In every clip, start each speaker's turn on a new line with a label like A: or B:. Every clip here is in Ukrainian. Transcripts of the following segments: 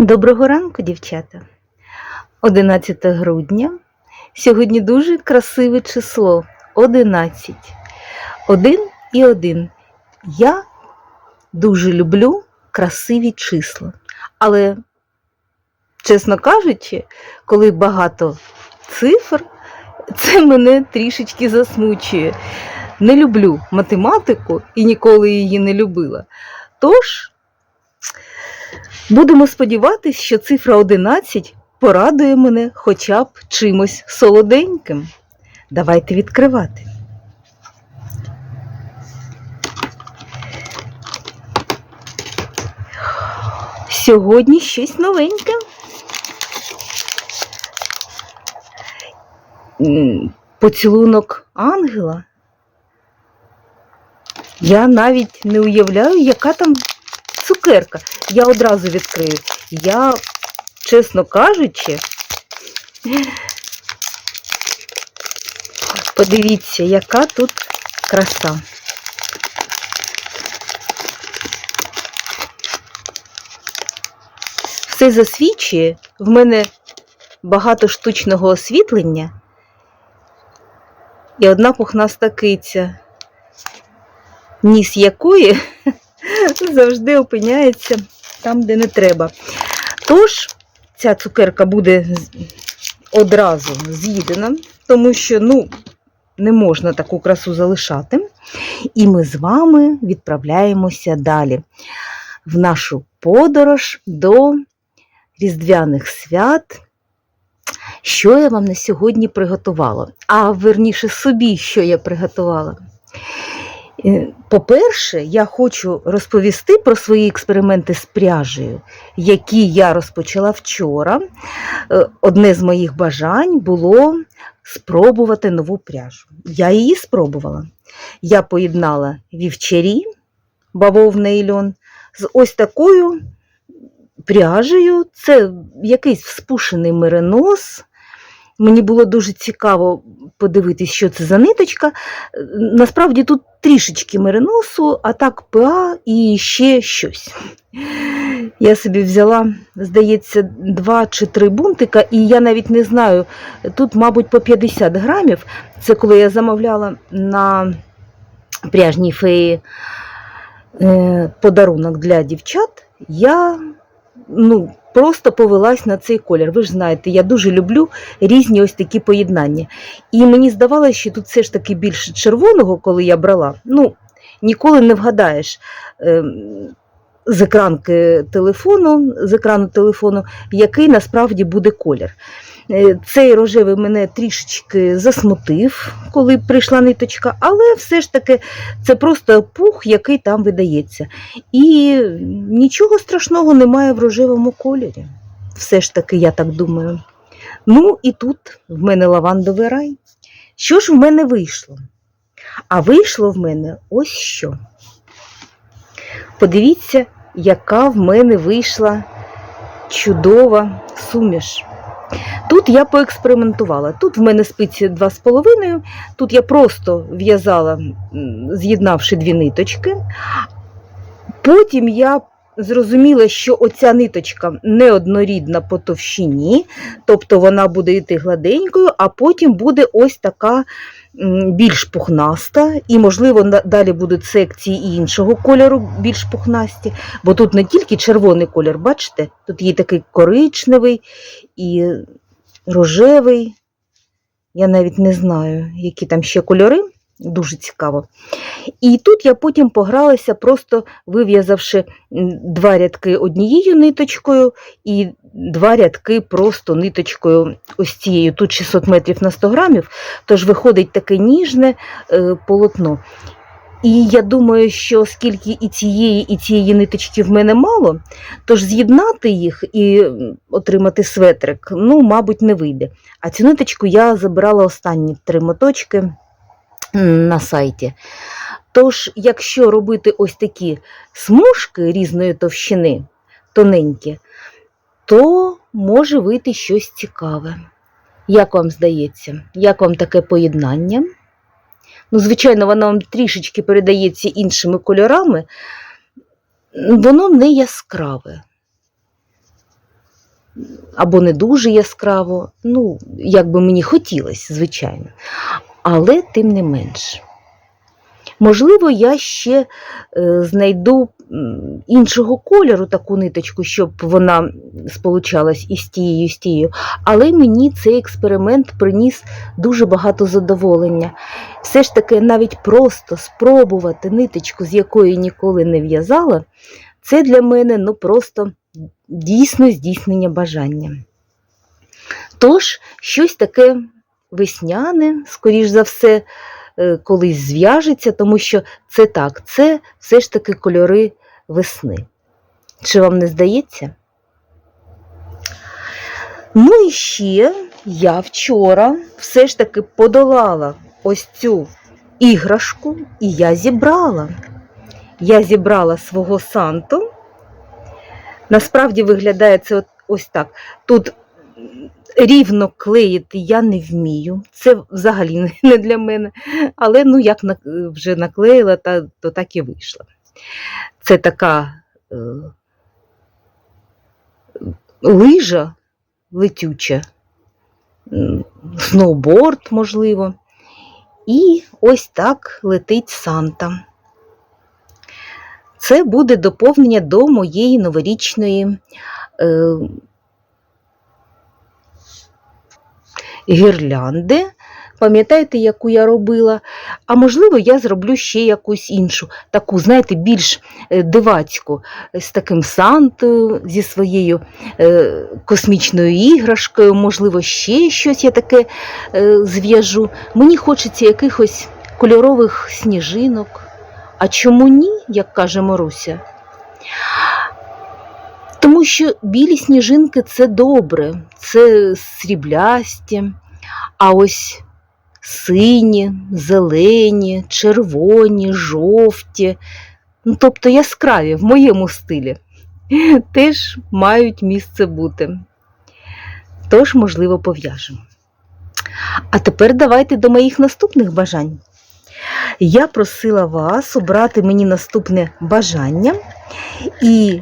A: Доброго ранку, дівчата. 11 грудня. Сьогодні дуже красиве число 11. Один і один. Я дуже люблю красиві числа. Але, чесно кажучи, коли багато цифр, це мене трішечки засмучує. Не люблю математику і ніколи її не любила. Тож, Будемо сподіватися, що цифра 11 порадує мене хоча б чимось солоденьким. Давайте відкривати. Сьогодні щось новеньке. Поцілунок ангела. Я навіть не уявляю, яка там цукерка. Я одразу відкрию. Я, чесно кажучи, подивіться, яка тут краса. Все засвічує, в мене багато штучного освітлення і одна пухнаста киця, ніс якої завжди опиняється там, де не треба. Тож, ця цукерка буде одразу з'їдена, тому що ну, не можна таку красу залишати. І ми з вами відправляємося далі в нашу подорож до Різдвяних свят. Що я вам на сьогодні приготувала? А верніше собі, що я приготувала. Е, По-перше, я хочу розповісти про свої експерименти з пряжею, які я розпочала вчора. Е, Одне з моїх бажань було спробувати нову пряжу. Я її спробувала. Я поєднала вівчарі, бавовна і льон, з ось такою пряжею. Це якийсь вспушений меринос. Мені було дуже цікаво подивитись, що це за ниточка. Е, Насправді тут трішечки мериносу, а так ПА і ще щось. Я собі взяла, здається, два чи три бунтика, і я навіть не знаю, тут, мабуть, по 50 грамів. Це коли я замовляла на пряжній феї е, подарунок для дівчат, я ну, просто повелась на цей колір. Ви ж знаєте, я дуже люблю різні ось такі поєднання. І мені здавалося, що тут все ж таки більше червоного, коли я брала. Ну, ніколи не вгадаєш. ем, З екранки телефону, з екрану телефону, який насправді буде колір. Е, Цей рожевий мене трішечки засмутив, коли прийшла ниточка, але все ж таки це просто пух, який там видається. І нічого страшного немає в рожевому кольорі. Все ж таки, я так думаю. Ну і тут в мене лавандовий рай. Що ж в мене вийшло? А вийшло в мене ось що. Подивіться, яка в мене вийшла чудова суміш. Тут я поекспериментувала. Тут в мене спиці 2,5, тут я просто в'язала, з'єднавши дві ниточки. Потім я зрозуміла, що оця ниточка неоднорідна по товщині, тобто вона буде йти гладенькою, а потім буде ось така більш пухнаста, і, можливо, далі будуть секції іншого кольору більш пухнасті, бо тут не тільки червоний колір, бачите, тут є такий коричневий і рожевий. Я навіть не знаю, які там ще кольори. Дуже цікаво. І тут я потім погралася, просто вив'язавши два рядки однією ниточкою і два рядки просто ниточкою ось цією. Тут 600 метрів на 100 грамів, тож виходить таке ніжне е, полотно. І я думаю, що оскільки і цієї, і цієї ниточки в мене мало, тож з'єднати їх і отримати светрик, ну, мабуть, не вийде. А цю ниточку я забирала останні три моточки на сайті. Тож, якщо робити ось такі смужки різної товщини, тоненькі, то може вийти щось цікаве. Як вам здається, як вам таке поєднання? Ну, звичайно, вона вам трішечки передається іншими кольорами, воно не яскраве. або не дуже яскраво. Ну, як би мені хотілося, звичайно. Але тим не менш. Можливо, я ще е, знайду іншого кольору таку ниточку, щоб вона сполучалась із тією, з тією. Але мені цей експеримент приніс дуже багато задоволення. Все ж таки, навіть просто спробувати ниточку, з якої ніколи не в'язала, це для мене ну, просто дійсно здійснення бажання. Тож, щось таке весняне, скоріш за все, колись зв'яжеться, тому що це так, це все ж таки кольори весни. Чи вам не здається? Ну і ще я вчора все ж таки подолала ось цю іграшку, і я зібрала. Я зібрала свого Санту. Насправді виглядає це ось так. Тут рівно клеїти я не вмію. Це взагалі не- для мене. Але ну, як вже наклеїла, то так і вийшло. Це така е, лижа летюча, сноуборд, можливо. І ось так летить Санта. Це буде доповнення до моєї новорічної е, гірлянди. Пам'ятаєте, яку я робила? А можливо, я зроблю ще якусь іншу, таку, знаєте, більш е, дивацьку, з таким Сантою, зі своєю е, космічною іграшкою, можливо, ще щось я таке е, зв'яжу. Мені хочеться якихось кольорових сніжинок. А чому ні, як каже Маруся? Тому що білі сніжинки це добре, це сріблясті, а ось сині, зелені, червоні, жовті, ну, тобто яскраві в моєму стилі, теж мають місце бути. Тож, можливо, пов'яжемо. А тепер давайте до моїх наступних бажань. Я просила вас обрати мені наступне бажання, і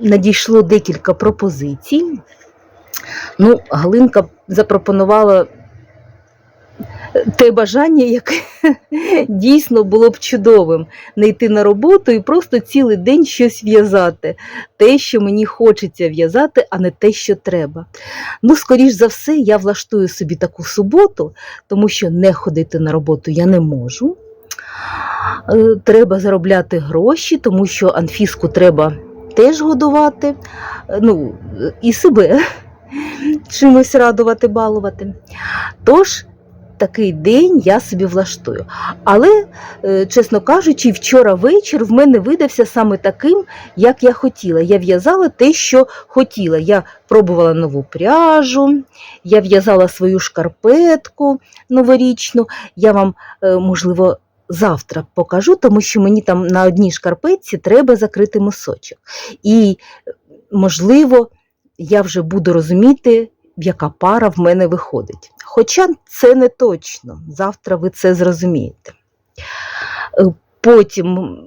A: надійшло декілька пропозицій. Ну, Галинка запропонувала те бажання, яке дійсно було б чудовим не йти на роботу і просто цілий день щось в'язати. Те, що мені хочеться в'язати, а не те, що треба. Ну, скоріш за все, я влаштую собі таку суботу, тому що не ходити на роботу я не можу. Е, Треба заробляти гроші, тому що Анфіску треба теж годувати, е, ну, і себе чимось радувати, балувати. Тож, такий день я собі влаштую. Але, е, чесно кажучи, вчора вечір в мене видався саме таким, як я хотіла. Я в'язала те, що хотіла. Я пробувала нову пряжу, я в'язала свою шкарпетку новорічну. Я вам, е, можливо, завтра покажу, тому що мені там на одній шкарпетці треба закрити мисочок. І, можливо, я вже буду розуміти, яка пара в мене виходить. Хоча це не точно, завтра ви це зрозумієте. Е, Потім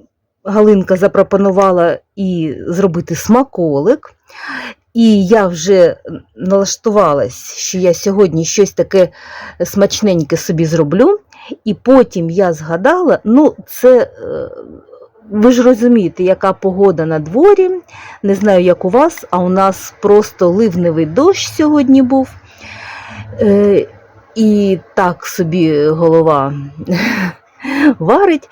A: Галинка запропонувала і зробити смаколик, і я вже налаштувалась, що я сьогодні щось таке смачненьке собі зроблю. І потім я згадала, ну, це. е, Ви ж розумієте, яка погода на дворі. Не знаю, як у вас, а у нас просто ливневий дощ сьогодні був. Е, і так собі голова варить.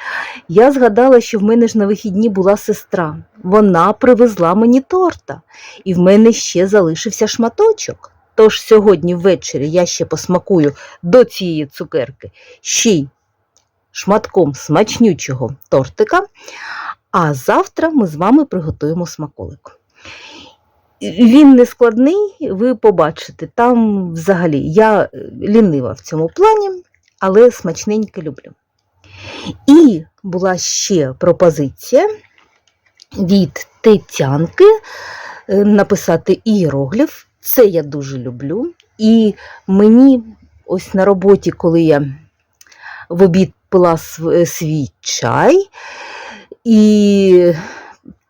A: Я згадала, що в мене ж на вихідні була сестра. Вона привезла мені торта, і в мене ще залишився шматочок. Тож сьогодні ввечері я ще посмакую до цієї цукерки ще й шматком смачнючого тортика, а завтра ми з вами приготуємо смаколик. Він не складний, ви побачите. Там взагалі я е, лінива в цьому плані, але смачненьке люблю. І була ще пропозиція від Тетянки е, написати іерогліф. Це я дуже люблю. І мені ось на роботі, коли я в обід пила е, свій чай, і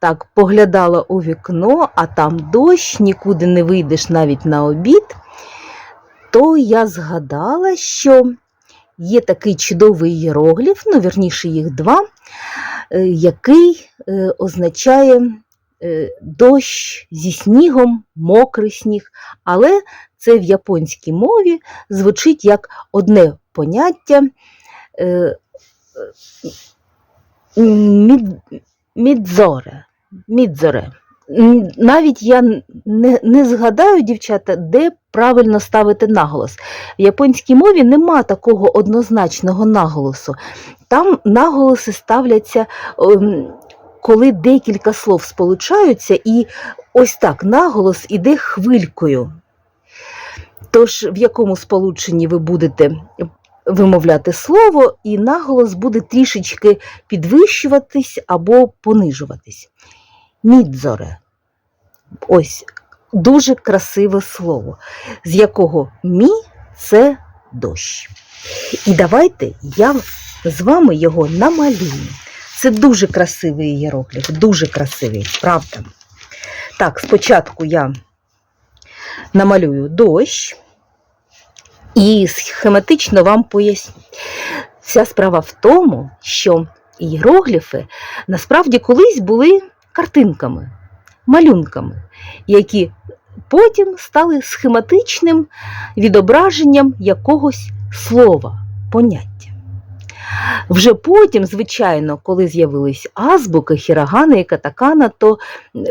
A: так поглядала у вікно, а там дощ, нікуди не вийдеш навіть на обід, то я згадала, що є такий чудовий іерогліф, ну, вірніше, їх два, е, який е, означає дощ зі снігом, мокрий сніг. Але це в японській мові звучить як одне поняття. е, е, мід, мідзоре. Мідзоре. Навіть я не, не згадаю, дівчата, де правильно ставити наголос. В японській мові нема такого однозначного наголосу. Там наголоси ставляться, ем, коли декілька слов сполучаються, і ось так наголос іде хвилькою. Тож, в якому сполученні ви будете вимовляти слово, і наголос буде трішечки підвищуватись або понижуватись. Мідзоре. Ось дуже красиве слово, з якого мі це дощ. І давайте я з вами його намалюю. Це дуже красивий ієрогліф, дуже красивий, правда. Так, спочатку я намалюю дощ і схематично вам поясню. Вся справа в тому, що ієрогліфи насправді колись були картинками, малюнками, які потім стали схематичним відображенням якогось слова, поняття. Вже потім, звичайно, коли з'явились азбуки, хірагани і катакана, то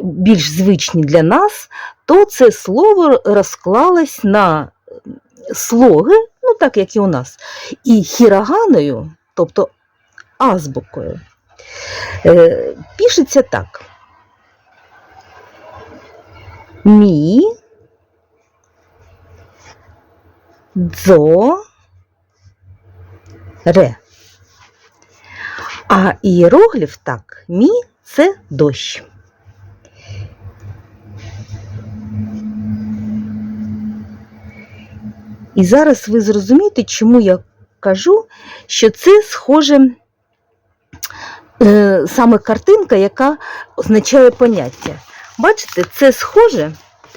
A: більш звичні для нас, то це слово розклалось на слоги, ну так як і у нас, і хіраганою, тобто азбукою, е, пишеться так. Мі, дзо, ре. А ієрогліф так, мі це дощ. І зараз ви зрозумієте, чому я кажу, що це схоже е, саме картинка, яка означає поняття. Бачите, це схоже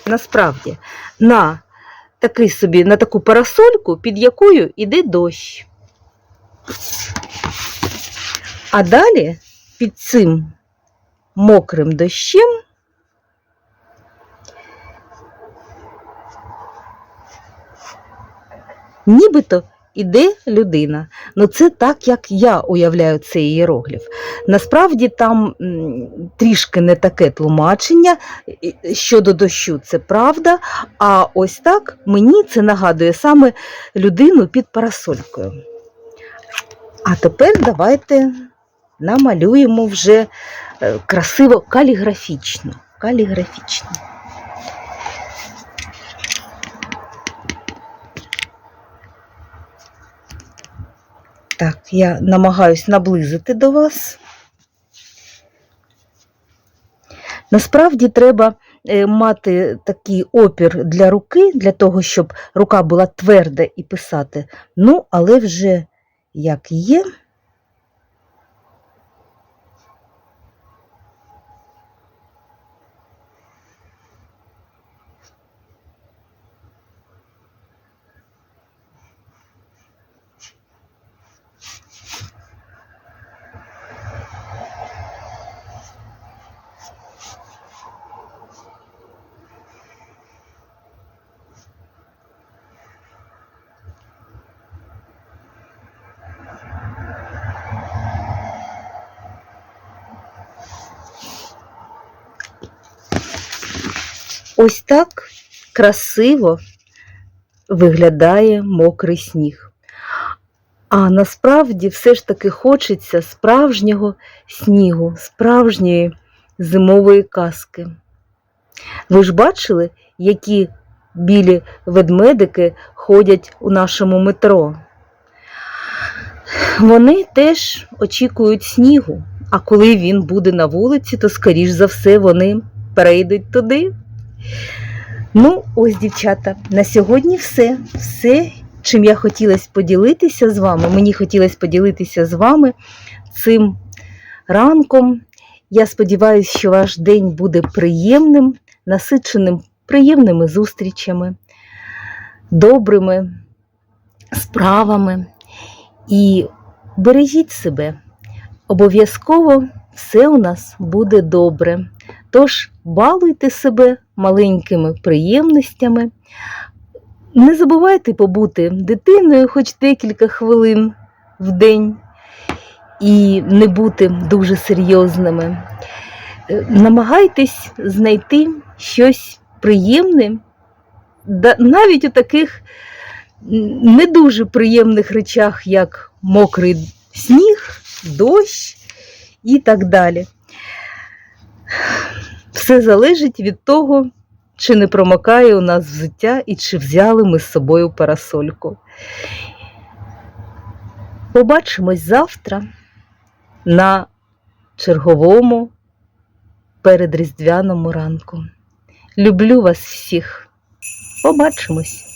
A: насправді на такий собі, на таку парасольку, під якою йде дощ. А далі під цим мокрим дощем нібито іде людина. Ну це так, як я уявляю цей ієрогліф. Насправді там трішки не таке тлумачення щодо дощу, це правда. А ось так мені це нагадує саме людину під парасолькою. А тепер давайте намалюємо вже е, красиво каліграфічно. каліграфічно. Так, я намагаюсь наблизити до вас. Насправді треба е, мати такий опір для руки, для того, щоб рука була тверда і писати. Ну, але вже як є. Ось так красиво виглядає мокрий сніг. А насправді все ж таки хочеться справжнього снігу, справжньої зимової казки. Ви ж бачили, які білі ведмедики ходять у нашому метро? Вони теж очікують снігу, а коли він буде на вулиці, то, скоріш за все, вони перейдуть туди. Ну, ось, дівчата, на сьогодні все. Все, чим я хотілося поділитися з вами. Мені хотілося поділитися з вами цим ранком Я сподіваюся, що ваш день буде приємним, насиченим приємними зустрічами, добрими справами. І бережіть себе. Обов'язково все у нас буде добре. Тож балуйте себе маленькими приємностями. Не забувайте побути дитиною хоч декілька хвилин в день і не бути дуже серйозними. Е, Намагайтесь знайти щось приємне, навіть у таких не дуже приємних речах, як мокрий сніг, дощ і так далі. Все залежить від того, чи не промокає у нас взуття і чи взяли ми з собою парасольку. Побачимось завтра на черговому передріздвяному ранку. Люблю вас всіх. Побачимось!